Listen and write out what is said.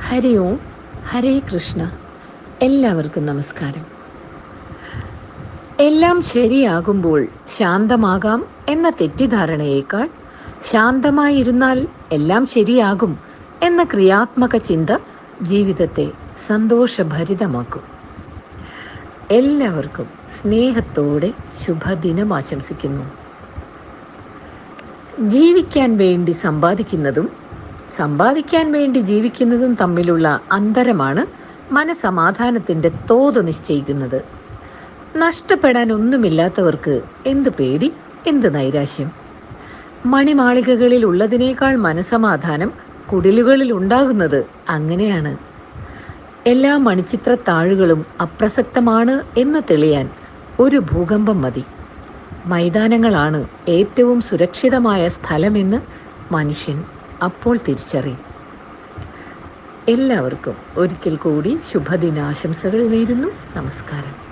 ഹരി ഓം. ഹരേ കൃഷ്ണ. എല്ലാവർക്കും നമസ്കാരം. എല്ലാം ശരിയാകുമ്പോൾ ശാന്തമാകാം എന്ന തെറ്റിദ്ധാരണയേക്കാൾ ശാന്തമായിരുന്നാൽ എല്ലാം ശരിയാകും എന്ന ക്രിയാത്മക ചിന്ത ജീവിതത്തെ സന്തോഷഭരിതമാക്കും. എല്ലാവർക്കും സ്നേഹത്തോടെ ശുഭദിനം ആശംസിക്കുന്നു. ജീവിക്കാൻ വേണ്ടി സമ്പാദിക്കുന്നതും സമ്പാദിക്കാൻ വേണ്ടി ജീവിക്കുന്നതും തമ്മിലുള്ള അന്തരമാണ് മനസമാധാനത്തിന്റെ തോത് നിശ്ചയിക്കുന്നത്. നഷ്ടപ്പെടാൻ ഒന്നുമില്ലാത്തവർക്ക് എന്ത് പേടി എന്ത് നൈരാശ്യം? മണിമാളികകളിൽ ഉള്ളതിനേക്കാൾ മനസമാധാനം കുടിലുകളിൽ ഉണ്ടാകുന്നത് അങ്ങനെയാണ്. എല്ലാ മണിച്ചിത്ര താഴുകളും അപ്രസക്തമാണ് എന്ന് തെളിയാൻ ഒരു ഭൂകമ്പം മതി. മൈതാനങ്ങളാണ് ഏറ്റവും സുരക്ഷിതമായ സ്ഥലമെന്ന് മനുഷ്യൻ അപ്പോൾ തിരിച്ചറിയും. എല്ലാവർക്കും ഒരിക്കൽ കൂടി ശുഭദിനാശംസകൾ നേരുന്നു. നമസ്കാരം.